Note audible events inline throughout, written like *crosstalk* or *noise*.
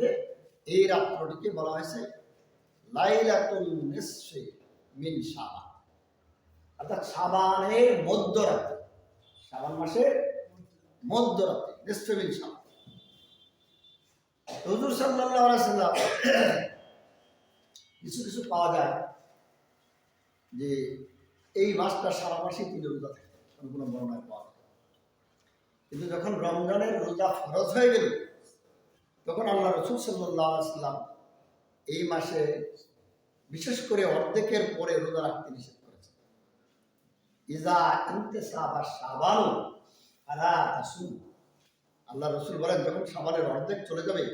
মধ্যে এই রাত্রটিকে বলা হয়েছে লাইলাতুল নিসফি মিন শাবান। অর্থাৎ শাবানের শাবান মাসের নিসফি মিন শাবান। সাল্লাল্লাহু আলাইহি কিছু কিছু পাওয়া যায় যে এই মাসটা সারা মাসেই তিনি রোজা থাকতেন, কোনো কোনো বর্ণায় পাওয়া যায় কিন্তু যখন রমজানের রোজা ফরজ হয়ে গেল তখন আল্লাহ রসুল সাল্লাহ আসলাম এই মাসে বিশেষ করে অর্ধেকের পরে রোজা রাখতে নিষেধ করেছে ইজা ইন্তেসা বা সাবানু আলা তাসুম। আল্লাহ রসুল বলেন, যখন সাবানের অর্ধেক চলে যাবে,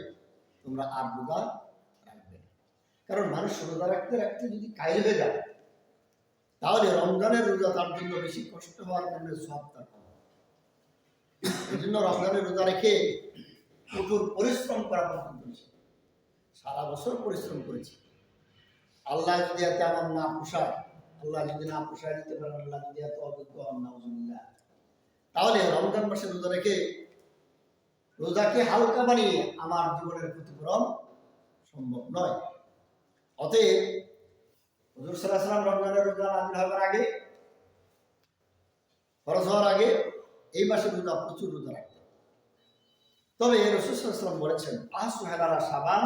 তোমরা আর রোজা রাখবে কারণ মানুষ রোজা রাখতে রাখতে যদি কাইল হয়ে যায়, তাহলে রমজানের রোজা তার জন্য বেশি কষ্ট হওয়ার কারণে সব তার। এই জন্য রমজানের রোজা রেখে কঠোর পরিশ্রম করা পর্যন্ত। সারা বছর পরিশ্রম করেছি। আল্লাহ যদি এতে আমার না পোষায়, আল্লাহ যদি না পোষায় দিতে পারেন, আল্লাহ যদি এত অযোগ্য হন তাহলে রমজান মাসে রোজা রেখে, রোজাকে হালকা বানিয়ে আমার জীবনের ক্ষতিপূরণ সম্ভব নয়। অতএব হুজুর সাল্লাহ সাল্লাম রমজানের রোজা নাজিল হওয়ার আগে খরচ হওয়ার আগে এই মাসে রোজা, প্রচুর রোজা রাখতেন তবে রসুলাম বলেছেন আসু হেলারা সাবান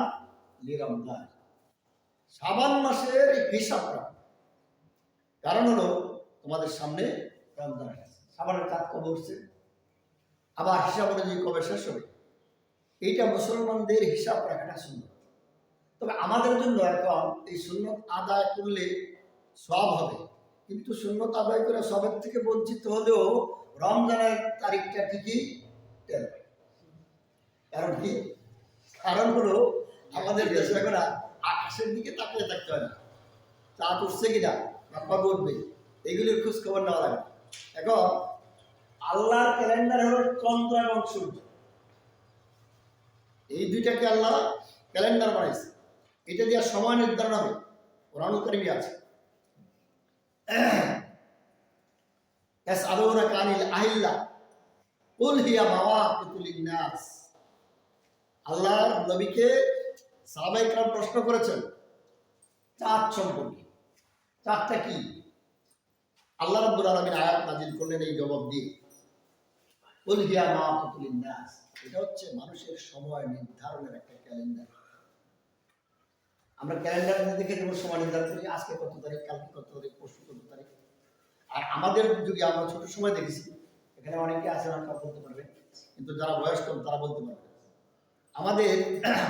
লি সাবান মাসের হিসাব কারণ হলো, তোমাদের সামনে রমজান আছে। সাবানের চাঁদ কবে উঠছে? আবার হিসাব অনুযায়ী কবে শেষ হবে? এইটা মুসলমানদের হিসাব রাখাটা সুন্দর তবে আমাদের জন্য এখন এই সুন্নত আদায় করলে সব হবে। কিন্তু সুন্নত আদায় করে সবের থেকে বঞ্চিত হলেও রমজানের তারিখটা ঠিকই টের। কারণ কি? কারণ হলো আমাদের করা আকাশের দিকে তাকিয়ে থাকতে হয় না। চাঁদ উঠছে কিনা? না কবে উঠবে এগুলির খোঁজ খবর নেওয়া লাগে এখন, আল্লাহর ক্যালেন্ডার হলো চন্দ্র এবং সূর্য। এই দুইটাকে আল্লাহ ক্যালেন্ডার বানাইছে। এটা দিয়ে সময় নির্ধারণ হবে। কোরআনকারিমি আছে। *clears throat* এস কানিল আহিল্লা কুল হিয়া মাওয়া কুতুলিন নাস। আল্লাহর নবীকে সাহাবাইকরাম প্রশ্ন করেছেন চার সম্পর্কে। চাঁদটা কি? আল্লাহ রব্বুল আলমীর আয়াত নাজিল করলেন এই জবাব দিয়ে। উলহিয়া মা ফতুলিন নাস এটা হচ্ছে মানুষের সময় নির্ধারণের একটা ক্যালেন্ডার। আমরা ক্যালেন্ডার দেখে যেমন সময় নির্ধারণ করি, আজকে কত তারিখ, কালকে কত তারিখ, পরশু কত তারিখ। আর আমাদের যুগে আমরা ছোট সময় দেখেছি, এখানে অনেকে আছে অনেকে বলতে পারবে কিন্তু যারা বয়স্ক, তারা বলতে পারবে আমাদের